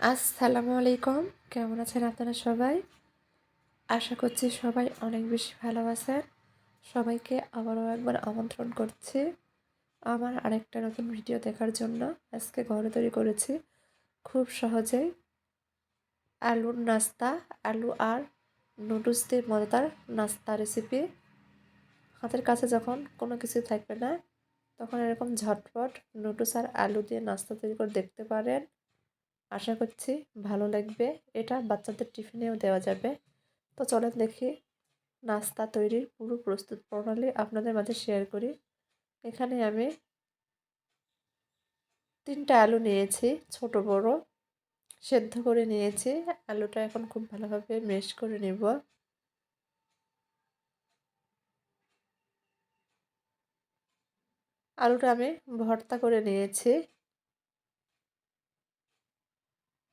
আসসালামু আলাইকুম। কেমন আছেন আপনারা সবাই? আশা করছি সবাই অনেক বেশি ভালো আছেন। সবাইকে আবারও একবার আমন্ত্রণ করছি আমার আরেকটা নতুন ভিডিও দেখার জন্য। আজকে ঘরে তৈরি করেছি খুব সহজেই আলুর নাস্তা, আলু আর নুডলস দিয়ে মজাদার নাস্তা রেসিপি হাতের কাছে যখন কোনো কিছু থাকবে না, তখন এরকম ঝটপট নুডলস আর আলু দিয়ে নাস্তা তৈরি করে দেখতে পারেন। আশা করছি ভালো লাগবে। এটা বাচ্চাদের টিফিনেও দেওয়া যাবে। তো চলেন দেখি নাস্তা তৈরির পুরো প্রস্তুত প্রণালী আপনাদের মাঝে শেয়ার করি। এখানে আমি তিনটা আলু নিয়েছি, ছোট, বড়। সেদ্ধ করে নিয়েছি। আলুটা এখন খুব ভালোভাবে মেশ করে নেব। আলুটা আমি ভর্তা করে নিয়েছি।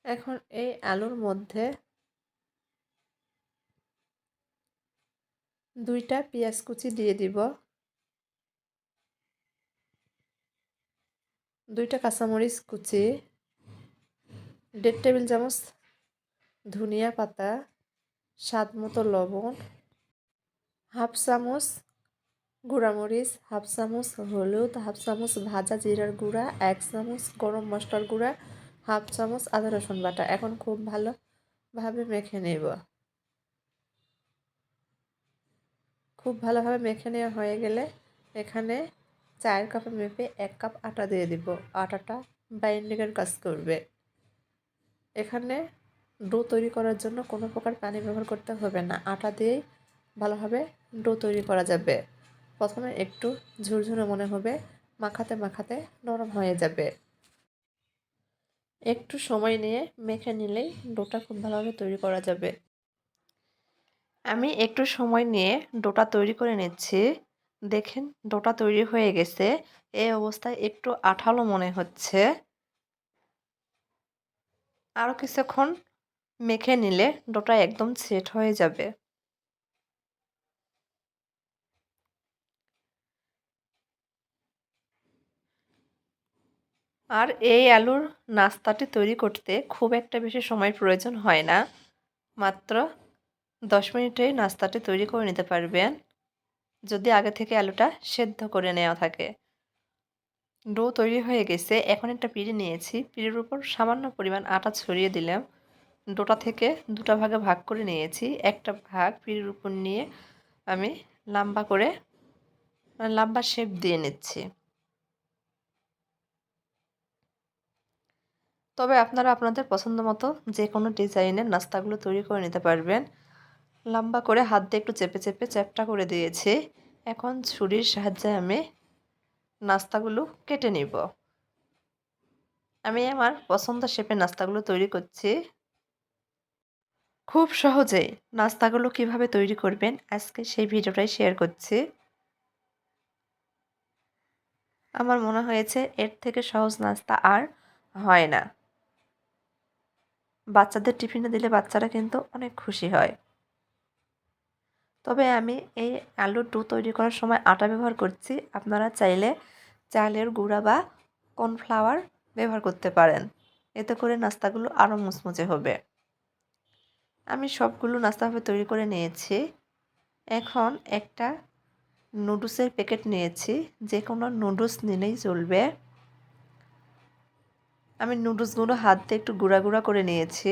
এখন এই আলুর মধ্যে দুইটা পেঁয়াজ কুচি দিয়ে দিব। দুইটা কাঁচামরিচ কুচি, দেড় টেবিল চামচ ধনিয়া পাতা, স্বাদ মতো লবণ, হাফ চামচ গুঁড়ামরিচ, হাফ চামচ হলুদ, হাফ চামচ ভাজা জিরার গুঁড়া, এক চামচ গরম মশলার গুঁড়া হাফ চামচ আদা রসুন বাটা। এখন খুব ভালোভাবে মেখে নেব। খুব ভালোভাবে মেখে নেওয়া হয়ে গেলে এখানে চায়ের কাপে মেপে এক কাপ আটা দিয়ে দিব। আটাটা বাইন্ডিংয়ের কাজ করবে। এখানে ডো তৈরি করার জন্য কোনো প্রকার পানি ব্যবহার করতে হবে না। আটা দিয়েই ভালোভাবে ডো তৈরি করা যাবে। প্রথমে একটু ঝুরঝুরে মনে হবে। মাখাতে মাখাতে নরম হয়ে যাবে। একটু সময় নিয়ে মেখে নিলেই ডোটা খুব ভালোভাবে তৈরি করা যাবে। আমি একটু সময় নিয়ে ডোটা তৈরি করে নিচ্ছি। দেখেন, ডোটা তৈরি হয়ে গেছে। এই অবস্থায় একটু আঠালো মনে হচ্ছে। আরও কিছুক্ষণ মেখে নিলে ডোটা একদম সেট হয়ে যাবে। আর এই আলুর নাস্তাটি তৈরি করতে খুব একটা বেশি সময় প্রয়োজন হয় না। মাত্র দশ মিনিটেই নাস্তাটি তৈরি করে নিতে পারবেন। যদি আগে থেকে আলুটা সেদ্ধ করে নেওয়া থাকে। ডো তৈরি হয়ে গেছে। এখন একটা পিড়ি নিয়েছি। পিড়ির উপর সামান্য পরিমাণ আটা ছড়িয়ে দিলাম। ডোটা থেকে দুটা ভাগে ভাগ করে নিয়েছি। একটা ভাগ পিড়ির উপর নিয়ে আমি লম্বা করে লম্বা শেপ দিয়ে নিচ্ছি। তবে আপনারা আপনাদের পছন্দ মতো যে কোনো ডিজাইনের নাস্তাগুলো তৈরি করে নিতে পারবেন। লম্বা করে হাত দিয়ে একটু চেপে চেপে চ্যাপটা করে দিয়েছি। এখন ছুরির সাহায্যে আমি নাস্তাগুলো কেটে নিব। আমি আমার পছন্দ শেপে নাস্তাগুলো তৈরি করছি। খুব সহজেই নাস্তাগুলো কীভাবে তৈরি করবেন আজকে সেই ভিডিওটাই শেয়ার করছি। আমার মনে হয়েছে এর থেকে সহজ নাস্তা আর হয় না। বাচ্চাদের টিফিনে দিলে বাচ্চারা কিন্তু অনেক খুশি হয়। তবে আমি এই আলুর ডো তৈরি করার সময় আটা ব্যবহার করছি। আপনারা চাইলে চালের গুঁড়া বা কর্নফ্লাওয়ার ব্যবহার করতে পারেন। এতে করে নাস্তাগুলো আরও মুচমুচে হবে। আমি সবগুলো নাস্তাভাবে তৈরি করে নিয়েছি। এখন একটা নুডলসের প্যাকেট নিয়েছি। যে কোনো নুডলস নিলেই চলবে। আমি নুডলসগুলো হাত দিয়ে একটু গুঁড়া গুঁড়া করে নিয়েছি।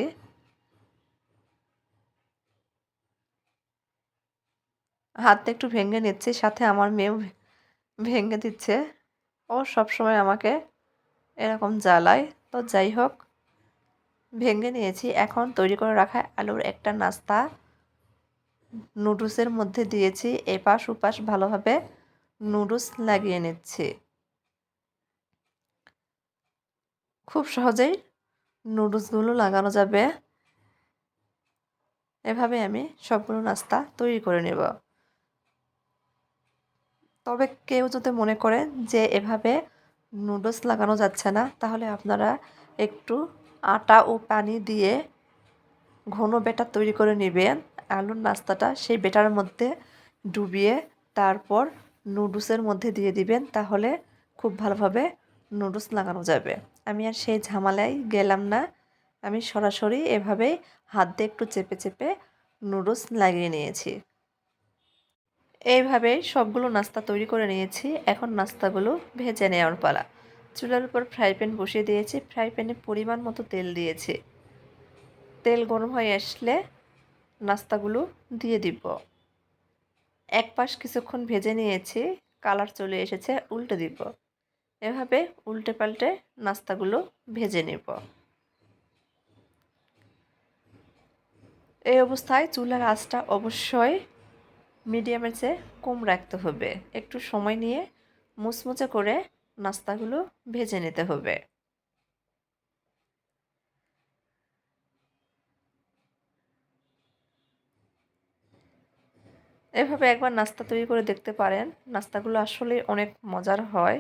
হাতটা একটু ভেঙে নিচ্ছে, সাথে আমার মেয়েও ভেঙে দিচ্ছে। ও সবসময় আমাকে এরকম জ্বালায়। তো যাই হোক, ভেঙে নিয়েছি। এখন তৈরি করে রাখা আলুর একটা নাস্তা। নুডলসের মধ্যে দিয়েছি। এপাশ ওপাশ ভালোভাবে নুডলস লাগিয়ে নিচ্ছি। খুব সহজেই নুডলসগুলো লাগানো যাবে। এভাবে আমি সবগুলো নাস্তা তৈরি করে নেব। তবে কেউ যদি মনে করেন যে এভাবে নুডলস লাগানো যাচ্ছে না, তাহলে আপনারা একটু আটা ও পানি দিয়ে ঘন বেটার তৈরি করে নেবেন। আলুর নাস্তাটা সেই বেটার মধ্যে ডুবিয়ে তারপর নুডলসের মধ্যে দিয়ে দিবেন, তাহলে খুব ভালোভাবে নুডলস লাগানো যাবে। আমি আর সেই ঝামেলায় গেলাম না। আমি সরাসরি এভাবে হাত দিয়ে একটু চেপে চেপে নুডলস লাগিয়ে নিয়েছি। এইভাবে সবগুলো নাস্তা তৈরি করে নিয়েছি। এখন নাস্তাগুলো ভেজে নেওয়ার পালা। চুলার উপর ফ্রাই প্যান বসিয়ে দিয়েছি। ফ্রাই প্যানে পরিমাণ মতো তেল দিয়েছি। তেল গরম হয়ে আসলে নাস্তাগুলো দিয়ে দিব। এক পাশ কিছুক্ষণ ভেজে নিয়েছি। কালার চলে এসেছে, উল্টে দিব। এভাবে উল্টে পাল্টে নাস্তাগুলো ভেজে নেব। এই অবস্থায় চুলার আঁচটা অবশ্যই মিডিয়ামের চেয়ে কম রাখতে হবে। একটু সময় নিয়ে মুচমুচে করে নাস্তাগুলো ভেজে নিতে হবে। এভাবে একবার নাস্তা তৈরি করে দেখতে পারেন। নাস্তাগুলো আসলে অনেক মজার হয়।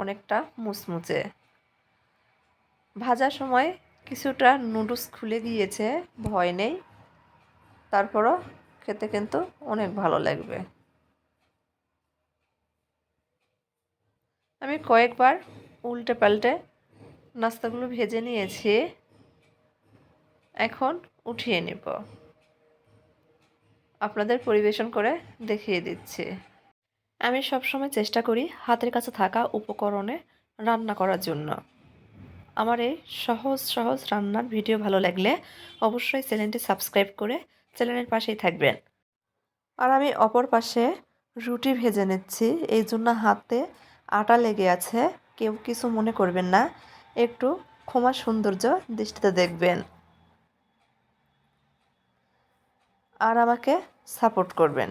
অনেকটা মুচমুচে। ভাজার সময় কিছুটা নুডলস খুলে গিয়েছে ভয় নেই। তারপরও খেতে কিন্তু অনেক ভালো লাগবে। আমি কয়েকবার উল্টে পাল্টে নাস্তাগুলো ভেজে নিয়েছি। এখন উঠিয়ে নেব। আপনাদের পরিবেশন করে দেখিয়ে দিচ্ছি। আমি সবসময় চেষ্টা করি হাতের কাছে থাকা উপকরণে রান্না করার জন্য। আমার এই সহজ সহজ রান্নার ভিডিও ভালো লাগলে অবশ্যই চ্যানেলটি সাবস্ক্রাইব করে চ্যানেলের পাশেই থাকবেন। আর আমি অপর পাশে রুটি ভেজে নিচ্ছি। এই জন্য হাতে আটা লেগে আছে। কেউ কিছু মনে করবেন না। একটু ক্ষমা সৌন্দর্য দৃষ্টিতে দেখবেন। আর আমাকে সাপোর্ট করবেন।